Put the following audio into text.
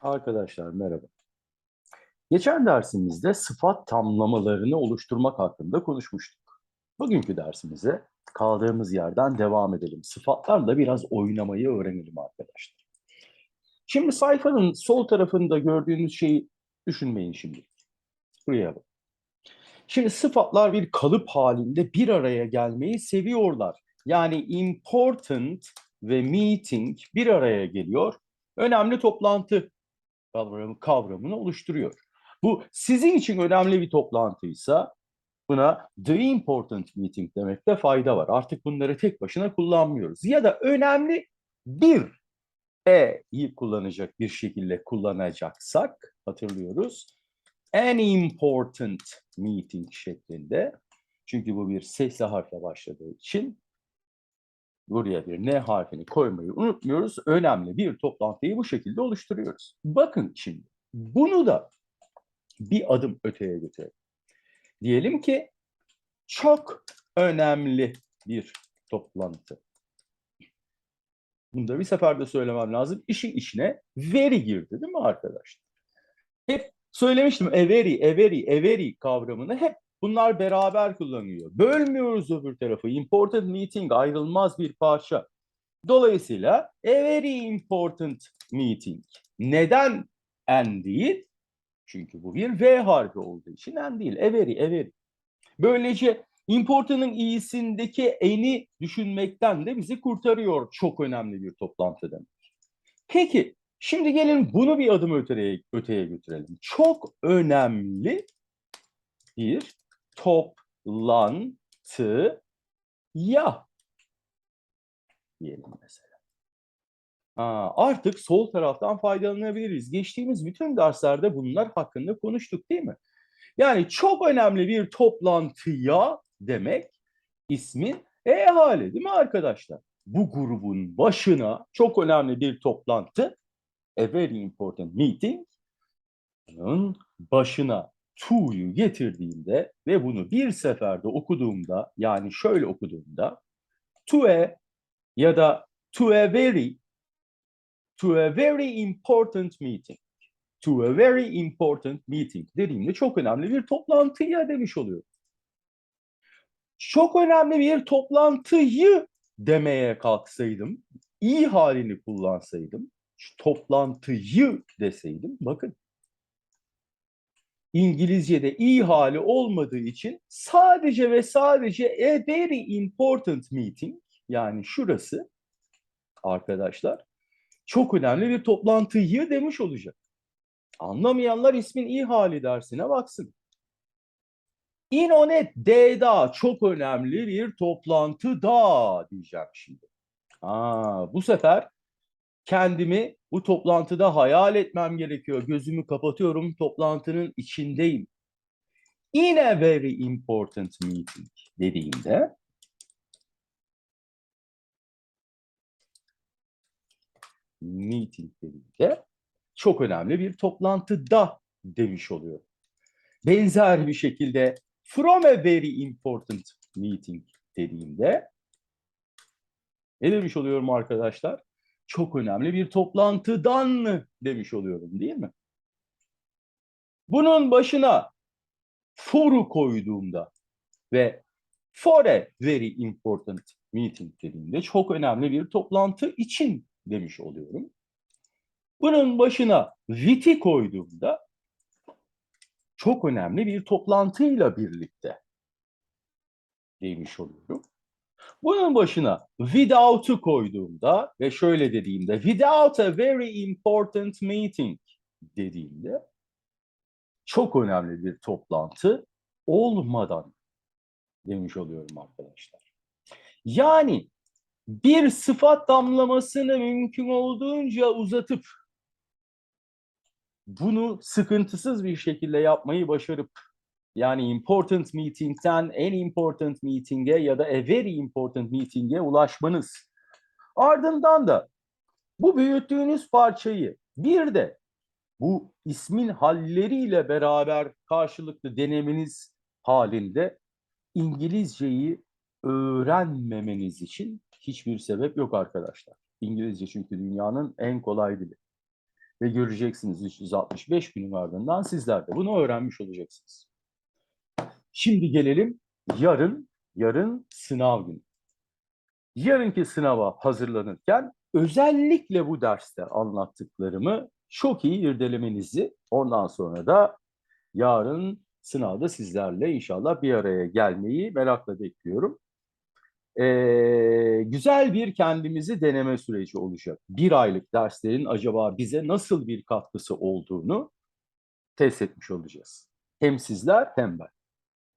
Arkadaşlar merhaba. Geçen dersimizde sıfat tamlamalarını oluşturmak hakkında konuşmuştuk. Bugünkü dersimize kaldığımız yerden devam edelim. Sıfatlarla biraz oynamayı öğrenelim arkadaşlar. Şimdi sayfanın sol tarafında gördüğünüz şeyi düşünmeyin şimdi. Buraya bak. Şimdi sıfatlar bir kalıp halinde bir araya gelmeyi seviyorlar. Yani important ve meeting bir araya geliyor. Önemli toplantı kavramı, kavramını oluşturuyor. Bu sizin için önemli bir toplantıysa buna the important meeting demekte fayda var. Artık bunları tek başına kullanmıyoruz. Ya da önemli bir e'yi kullanacak bir şekilde kullanacaksak hatırlıyoruz. An important meeting şeklinde. Çünkü bu bir sesli harfle başladığı için buraya bir N harfini koymayı unutmuyoruz. Önemli bir toplantıyı bu şekilde oluşturuyoruz. Bakın şimdi bunu da bir adım öteye götürelim. Diyelim ki çok önemli bir toplantı. Bunu da bir seferde söylemem lazım. İşin içine very girdi değil mi arkadaşlar? Hep söylemiştim very, a very kavramını hep Bunlar beraber kullanıyor. Bölmüyoruz öbür tarafı. Important meeting ayrılmaz bir parça. Dolayısıyla a very important meeting. Neden en değil? Çünkü bu bir V harfi olduğu için en değil. A very, a very. Böylece important'ın iyisindeki eni düşünmekten de bizi kurtarıyor. Çok önemli bir toplantı demek. Peki şimdi gelin bunu bir adım öteye, öteye götürelim. Çok önemli bir toplantı ya diyelim mesela. Ha, artık sol taraftan faydalanabiliriz. Geçtiğimiz bütün derslerde bunlar hakkında konuştuk değil mi? Yani çok önemli bir toplantıya demek ismin E hali değil mi arkadaşlar? Bu grubun başına çok önemli bir toplantı, a very important meeting, başına to'yu getirdiğimde ve bunu bir seferde okuduğumda yani şöyle okuduğumda to a ya da to a very to a very important meeting to a very important meeting dediğimde çok önemli bir toplantıya demiş oluyorum. Çok önemli bir toplantıyı demeye kalksaydım, iyi halini kullansaydım, toplantıyı deseydim, bakın İngilizce'de iyi hali olmadığı için sadece ve sadece a very important meeting yani şurası arkadaşlar çok önemli bir toplantıyı demiş olacak. Anlamayanlar ismin iyi hali dersine baksın. İnonet D'da çok önemli bir toplantı da diyeceğim şimdi. Aa, bu sefer kendimi bu toplantıda hayal etmem gerekiyor. Gözümü kapatıyorum, toplantının içindeyim. In a very important meeting dediğimde meeting dediğimde çok önemli bir toplantıda demiş oluyor. Benzer bir şekilde from a very important meeting dediğimde ne demiş oluyorum arkadaşlar? Çok önemli bir toplantıdan demiş oluyorum değil mi? Bunun başına for'u koyduğumda ve for a very important meeting dediğimde çok önemli bir toplantı için demiş oluyorum. Bunun başına with'i koyduğumda çok önemli bir toplantıyla birlikte demiş oluyorum. Bunun başına without'u koyduğumda ve şöyle dediğimde without a very important meeting dediğimde çok önemli bir toplantı olmadan demiş oluyorum arkadaşlar. Yani bir sıfat damlamasını mümkün olduğunca uzatıp bunu sıkıntısız bir şekilde yapmayı başarıp yani important meeting'ten en important meeting'e ya da a very important meeting'e ulaşmanız. Ardından da bu büyüttüğünüz parçayı bir de bu ismin halleriyle beraber karşılıklı denemeniz halinde İngilizceyi öğrenmemeniz için hiçbir sebep yok arkadaşlar. İngilizce çünkü dünyanın en kolay dili. Ve göreceksiniz 365 günün ardından sizler de bunu öğrenmiş olacaksınız. Şimdi gelelim yarın, yarın sınav günü. Yarınki sınava hazırlanırken özellikle bu derste anlattıklarımı çok iyi irdelemenizi, ondan sonra da yarın sınavda sizlerle inşallah bir araya gelmeyi merakla bekliyorum. Ee, güzel bir kendimizi deneme süreci olacak. Bir aylık derslerin acaba bize nasıl bir katkısı olduğunu test etmiş olacağız. Hem sizler hem ben.